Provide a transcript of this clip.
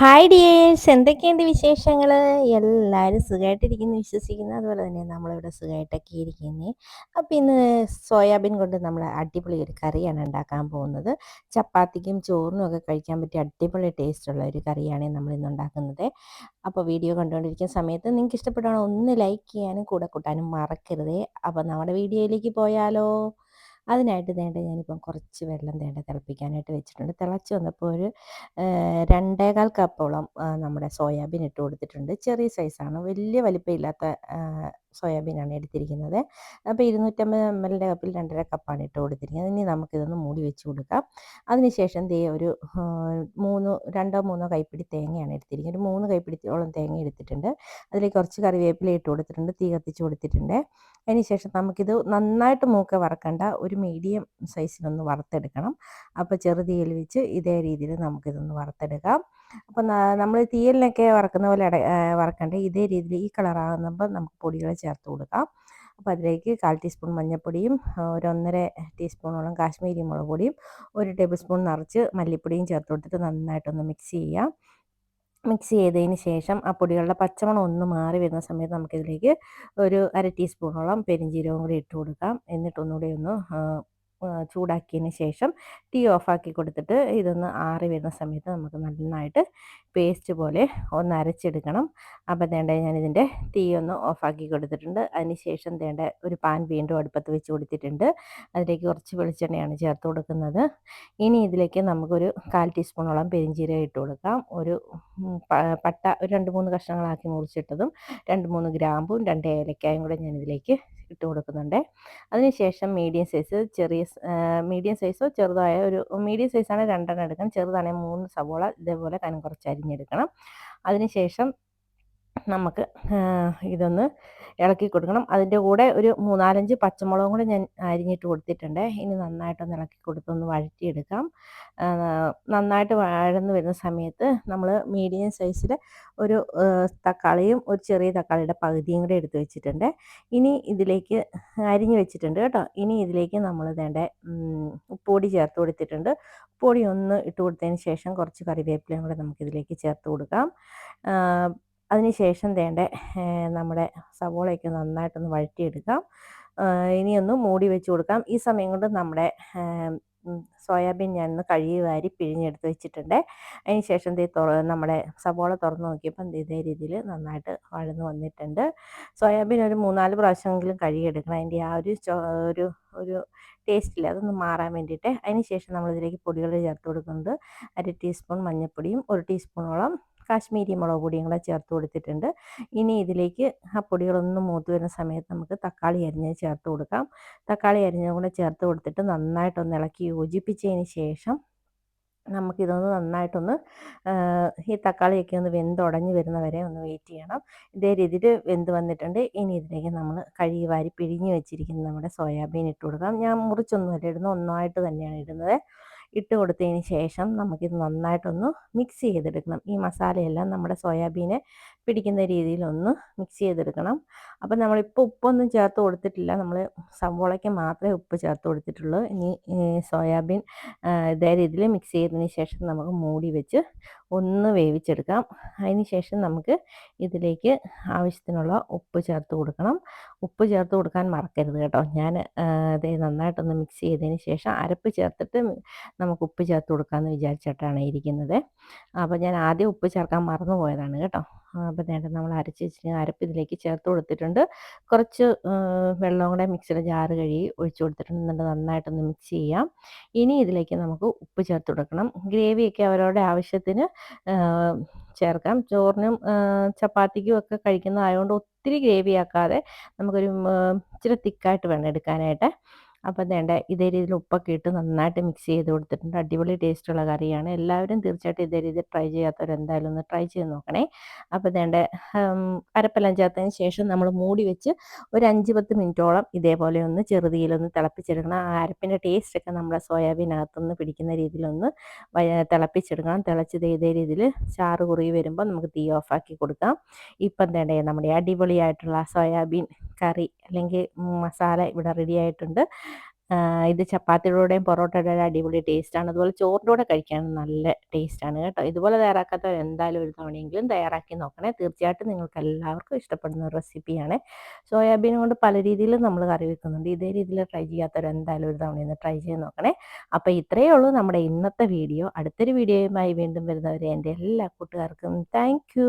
Hi dears എന്തൊക്കെയുണ്ട് വിശേഷങ്ങൾ എല്ലാവരും സുഖമായിട്ടിരിക്കുന്നു വിശ്വസിക്കുന്നു. അതുപോലെ തന്നെ നമ്മളിവിടെ സുഖമായിട്ടൊക്കെ ഇരിക്കുന്നത് അപ്പം ഇന്ന് സോയാബീൻ കൊണ്ട് നമ്മൾ അടിപൊളി ഒരു കറിയാണ് ഉണ്ടാക്കാൻ പോകുന്നത്. ചപ്പാത്തിക്കും ചോറിനും ഒക്കെ കഴിക്കാൻ പറ്റിയ അടിപൊളി ടേസ്റ്റുള്ള ഒരു കറിയാണ് നമ്മൾ ഇന്ന് ഉണ്ടാക്കുന്നത്. അപ്പോൾ വീഡിയോ കണ്ടുകൊണ്ടിരിക്കുന്ന സമയത്ത് നിങ്ങൾക്ക് ഇഷ്ടപ്പെടുകയാണെങ്കിൽ ഒന്ന് ലൈക്ക് ചെയ്യാനും കൂടെ കൂട്ടാനും മറക്കരുതേ. അപ്പോൾ നമ്മുടെ വീഡിയോയിലേക്ക് പോയാലോ. അതിനായിട്ട് വേണ്ട ഞാനിപ്പം കുറച്ച് വെള്ളം തേണ്ട തിളപ്പിക്കാനായിട്ട് വെച്ചിട്ടുണ്ട്. തിളച്ച് വന്നപ്പോൾ ഒരു രണ്ടേകാൽ കപ്പോളം നമ്മുടെ സോയാബീൻ ഇട്ട് കൊടുത്തിട്ടുണ്ട്. ചെറിയ സൈസാണ്. വലിയ വലിപ്പമില്ലാത്ത സോയാബീനാണ് എടുത്തിരിക്കുന്നത്. അപ്പോൾ ഇരുന്നൂറ്റമ്പത് എം എല്ലിന്റെ കപ്പിൽ രണ്ടര കപ്പാണ് ഇട്ട് കൊടുത്തിരിക്കുന്നത്. ഇനി നമുക്കിതൊന്ന് മൂടി വെച്ച് കൊടുക്കാം. അതിനുശേഷം ദേ ഒരു മൂന്ന് രണ്ടോ മൂന്നോ കൈപ്പിടി തേങ്ങയാണ് എടുത്തിരിക്കുന്നത്. ഒരു മൂന്ന് കൈപ്പിടിയോളം തേങ്ങ എടുത്തിട്ടുണ്ട്. അതിലേക്ക് കുറച്ച് കറിവേപ്പില ഇട്ട് കൊടുത്തിട്ടുണ്ട്. തീ കത്തിച്ച് കൊടുത്തിട്ടുണ്ട്. അതിനുശേഷം നമുക്കിത് നന്നായിട്ട് മൂക്ക വറക്കണ്ട ഒരു മീഡിയം സൈസിലൊന്ന് വറുത്തെടുക്കണം. അപ്പോൾ ചെറുതീയിൽ വെച്ച് ഇതേ രീതിയിൽ നമുക്കിതൊന്ന് വറുത്തെടുക്കാം. അപ്പോൾ നമ്മൾ തീയലിനൊക്കെ വറക്കുന്ന പോലെ വറക്കണ്ട? ഇതേ രീതിയിൽ ഈ കളറാകുമ്പോൾ നമുക്ക് പൊടികൾ കൊടുക്കാം. അപ്പോൾ അതിലേക്ക് കാൽ ടീസ്പൂൺ മഞ്ഞൾപ്പൊടിയും ഒരൊന്നര ടീസ്പൂണോളം കാശ്മീരി മുളക് പൊടിയും ഒരു ടേബിൾ സ്പൂൺ നിറച്ച് മല്ലിപ്പൊടിയും ചേർത്ത് കൊടുത്തിട്ട് നന്നായിട്ടൊന്ന് മിക്സ് ചെയ്യാം. മിക്സ് ചെയ്തതിന് ശേഷം ആ പൊടികളുടെ പച്ചമണം ഒന്ന് മാറി വരുന്ന സമയത്ത് നമുക്കിതിലേക്ക് ഒരു അര ടീസ്പൂണോളം പെരിഞ്ചീരവും കൂടി ഇട്ട് കൊടുക്കാം. എന്നിട്ടൊന്നുകൂടി ഒന്ന് ചൂടാക്കിയതിന് ശേഷം തീ ഓഫാക്കി കൊടുത്തിട്ട് ഇതൊന്ന് ആറി വരുന്ന സമയത്ത് നമുക്ക് നന്നായിട്ട് പേസ്റ്റ് പോലെ ഒന്ന് അരച്ചെടുക്കണം. അപ്പോൾ തേണ്ട ഞാനിതിന്റെ തീ ഒന്ന് ഓഫാക്കി കൊടുത്തിട്ടുണ്ട്. അതിന് ശേഷം തേണ്ട ഒരു പാൻ വീണ്ടും അടുപ്പത്ത് വെച്ച് കൊടുത്തിട്ടുണ്ട്. അതിലേക്ക് കുറച്ച് വെളിച്ചെണ്ണയാണ് ചേർത്ത് കൊടുക്കുന്നത്. ഇനി ഇതിലേക്ക് നമുക്കൊരു കാൽ ടീസ്പൂണോളം പെരിഞ്ചീരകം ഇട്ട് കൊടുക്കാം. ഒരു പട്ട ഒരു രണ്ട് മൂന്ന് കഷ്ണങ്ങളാക്കി മുറിച്ചിട്ടതും രണ്ട് മൂന്ന് ഗ്രാമ്പും രണ്ട് ഏലക്കായും കൂടെ ഞാനിതിലേക്ക് ഇട്ട് കൊടുക്കുന്നുണ്ട്. അതിനുശേഷം മീഡിയം സൈസ് ചെറിയ മീഡിയം സൈസോ ചെറുതായ ഒരു മീഡിയം സൈസാണ് രണ്ടെണ്ണം എടുക്കണം. ചെറുതാണെങ്കിൽ മൂന്ന് സവോള ഇതേപോലെ കനം കുറച്ച് അരിഞ്ഞെടുക്കണം. അതിനുശേഷം നമുക്ക് ഇതൊന്ന് ഇളക്കി കൊടുക്കണം. അതിന്റെ കൂടെ ഒരു മൂന്നാലഞ്ച് പച്ചമുളകും കൂടെ ഞാൻ അരിഞ്ഞിട്ട് കൊടുത്തിട്ടുണ്ട്. ഇനി നന്നായിട്ടൊന്ന് ഇളക്കി കൊടുത്തൊന്ന് വഴറ്റിയെടുക്കാം. നന്നായിട്ട് വഴന്ന് വരുന്ന സമയത്ത് നമ്മൾ മീഡിയം സൈസിൽ ഒരു തക്കാളിയും ഒരു ചെറിയ തക്കാളിയുടെ പകുതിയും കൂടെ എടുത്ത് വെച്ചിട്ടുണ്ട്. ഇനി ഇതിലേക്ക് അരിഞ്ഞ് വെച്ചിട്ടുണ്ട് കേട്ടോ. ഇനി ഇതിലേക്ക് നമ്മൾ വേണ്ട ഉപ്പൊടി ചേർത്ത് കൊടുത്തിട്ടുണ്ട്. പൊടി ഒന്ന് ഇട്ട് കൊടുത്തതിന് ശേഷം കുറച്ച് കറിവേപ്പിലയും കൂടെ നമുക്കിതിലേക്ക് ചേർത്ത് കൊടുക്കാം. അതിനുശേഷം വേണ്ട നമ്മുടെ സവോളയൊക്കെ നന്നായിട്ടൊന്ന് വഴറ്റിയെടുക്കാം. ഇനിയൊന്ന് മൂടി വെച്ച് കൊടുക്കാം. ഈ സമയം കൊണ്ട് നമ്മുടെ സോയാബീൻ ഞാനൊന്ന് കഴുകി വാരി പിഴിഞ്ഞെടുത്ത് വെച്ചിട്ടുണ്ട്. അതിന് ശേഷം ദേ തുറ നമ്മുടെ സവോള തുറന്ന് നോക്കിയപ്പോൾ ഇതേ രീതിയിൽ നന്നായിട്ട് വഴന്ന് വന്നിട്ടുണ്ട്. സോയാബീൻ ഒരു മൂന്നാൽ പ്രാവശ്യമെങ്കിലും കഴുകിയെടുക്കണം. അതിന്റെ ആ ഒരു ഒരു ഒരു ടേസ്റ്റില്ല അതൊന്ന് മാറാൻ വേണ്ടിയിട്ട്. അതിന് ശേഷം നമ്മളിതിലേക്ക് പൊടികൾ ചേർത്ത് കൊടുക്കുന്നത് അര ടീസ്പൂൺ മഞ്ഞൾപ്പൊടിയും ഒരു ടീസ്പൂണോളം കാശ്മീരി മുളക് പൊടിയും കൂടെ ചേർത്ത് കൊടുത്തിട്ടുണ്ട്. ഇനി ഇതിലേക്ക് ആ പൊടികളൊന്നും മൂത്ത് വരുന്ന സമയത്ത് നമുക്ക് തക്കാളി അരിഞ്ഞത് ചേർത്ത് കൊടുക്കാം. തക്കാളി അരിഞ്ഞതും കൂടെ ചേർത്ത് കൊടുത്തിട്ട് നന്നായിട്ടൊന്ന് ഇളക്കി യോജിപ്പിച്ചതിന് ശേഷം നമുക്കിതൊന്ന് നന്നായിട്ടൊന്ന് ഈ തക്കാളിയൊക്കെ ഒന്ന് വെന്തുടഞ്ഞ് വരുന്ന വരെ ഒന്ന് വെയിറ്റ് ചെയ്യണം. ഇതേ രീതിയിൽ വെന്ത് വന്നിട്ടുണ്ട്. ഇനി ഇതിലേക്ക് നമ്മൾ കഴുകി വാരി പിഴിഞ്ഞ് വെച്ചിരിക്കുന്ന നമ്മുടെ സോയാബീൻ ഇട്ട് കൊടുക്കാം. ഞാൻ മുറിച്ചൊന്നുമല്ല ഇടുന്നത് ഒന്നായിട്ട് തന്നെയാണ് ഇടുന്നത്. ഇട്ട് കൊടുത്തതിന് ശേഷം നമുക്കിത് നന്നായിട്ടൊന്ന് മിക്സ് ചെയ്തെടുക്കണം. ഈ മസാലയെല്ലാം നമ്മുടെ സോയാബീനെ പിടിക്കുന്ന രീതിയിലൊന്ന് മിക്സ് ചെയ്തെടുക്കണം. അപ്പോൾ നമ്മളിപ്പോൾ ഉപ്പൊന്നും ചേർത്ത് കൊടുത്തിട്ടില്ല. നമ്മൾ സവോളയ്ക്ക് മാത്രമേ ഉപ്പ് ചേർത്ത് കൊടുത്തിട്ടുള്ളൂ. ഇനി സോയാബീൻ ഇതേ രീതിയിൽ മിക്സ് ചെയ്തതിന് ശേഷം നമുക്ക് മൂടി വെച്ച് ഒന്ന് വേവിച്ചെടുക്കാം. അതിന് ശേഷം നമുക്ക് ഇതിലേക്ക് ആവശ്യത്തിനുള്ള ഉപ്പ് ചേർത്ത് കൊടുക്കണം. ഉപ്പ് ചേർത്ത് കൊടുക്കാൻ മറക്കരുത് കേട്ടോ. ഞാൻ ഇത് നന്നായിട്ടൊന്ന് മിക്സ് ചെയ്തതിന് ശേഷം അരപ്പ് ചേർത്തിട്ട് നമുക്ക് ഉപ്പ് ചേർത്ത് കൊടുക്കാമെന്ന് വിചാരിച്ചിട്ടാണ് ഇരിക്കുന്നത്. അപ്പോൾ ഞാൻ ആദ്യം ഉപ്പ് ചേർക്കാൻ മറന്നു പോയതാണ് കേട്ടോ. അപ്പോൾ നേരം നമ്മൾ അരച്ച് വെച്ചിട്ട് അരപ്പ് ഇതിലേക്ക് ചേർത്ത് കൊടുത്തിട്ടുണ്ട്. കുറച്ച് വെള്ളം കൂടെ മിക്സിയുടെ ജാറ് കഴുകി ഒഴിച്ചു കൊടുത്തിട്ടുണ്ട്. എന്നിട്ട് നന്നായിട്ടൊന്ന് മിക്സ് ചെയ്യാം. ഇനി ഇതിലേക്ക് നമുക്ക് ഉപ്പ് ചേർത്ത് കൊടുക്കണം. ഗ്രേവിയൊക്കെ അവരവരുടെ ആവശ്യത്തിന് ചേർക്കാം. ചോറിനും ചപ്പാത്തിക്കും ഒക്കെ കഴിക്കുന്നതായതുകൊണ്ട് ഒത്തിരി ഗ്രേവി ആക്കാതെ നമുക്കൊരു ഇച്ചിരി തിക്കായിട്ട് വേണം എടുക്കാനായിട്ട്. അപ്പോൾ വേണ്ട ഇതേ രീതിയിൽ ഉപ്പൊക്കെ ഇട്ട് നന്നായിട്ട് മിക്സ് ചെയ്ത് കൊടുത്തിട്ടുണ്ട്. അടിപൊളി ടേസ്റ്റുള്ള കറിയാണ്. എല്ലാവരും തീർച്ചയായിട്ടും ഇതേ രീതിയിൽ ട്രൈ ചെയ്യാത്തവർ എന്തായാലും ഒന്ന് ട്രൈ ചെയ്ത് നോക്കണേ. അപ്പോൾ വേണ്ട അരപ്പെല്ലാം ചേർത്തതിന് ശേഷം നമ്മൾ മൂടി വെച്ച് ഒരു അഞ്ച് പത്ത് മിനിറ്റോളം ഇതേപോലെ ഒന്ന് ചെറുതിയിലൊന്ന് തിളപ്പിച്ചെടുക്കണം. ആ അരപ്പിന്റെ ടേസ്റ്റൊക്കെ നമ്മുടെ സോയാബീനകത്തുനിന്ന് പിടിക്കുന്ന രീതിയിലൊന്ന് തിളപ്പിച്ചെടുക്കണം. തിളച്ച് ഇതേ രീതിയിൽ ചാറ് കുറുകി വരുമ്പോൾ നമുക്ക് തീ ഓഫാക്കി കൊടുക്കാം. ഇപ്പം തേണ്ടേ നമ്മുടെ അടിപൊളിയായിട്ടുള്ള സോയാബീൻ കറി അല്ലെങ്കിൽ മസാല ഇവിടെ റെഡി ആയിട്ടുണ്ട്. ഇത് ചപ്പാത്തിയുടെയും പൊറോട്ടയുടെയും അടിപൊളി ടേസ്റ്റാണ് അതുപോലെ ചോറിന്റെ കൂടെ കഴിക്കാൻ നല്ല ടേസ്റ്റാണ് കേട്ടോ. ഇതുപോലെ തയ്യാറാക്കാത്തവർ എന്തായാലും ഒരു തവണയെങ്കിലും തയ്യാറാക്കി നോക്കണേ. തീർച്ചയായിട്ടും നിങ്ങൾക്ക് എല്ലാവർക്കും ഇഷ്ടപ്പെടുന്ന ഒരു റെസിപ്പിയാണ് സോയാബീൻ കൊണ്ട് പല രീതിയിലും നമ്മൾ കറി വെക്കുന്നുണ്ട്. ഇതേ രീതിയിൽ ട്രൈ ചെയ്യാത്തവർ എന്തായാലും ഒരു തവണ ട്രൈ ചെയ്ത് നോക്കണേ. അപ്പോൾ ഇത്രയേ ഉള്ളൂ നമ്മുടെ ഇന്നത്തെ വീഡിയോ. അടുത്തൊരു വീഡിയോയുമായി വീണ്ടും വരുന്നവരെ എന്റെ എല്ലാ കൂട്ടുകാർക്കും താങ്ക്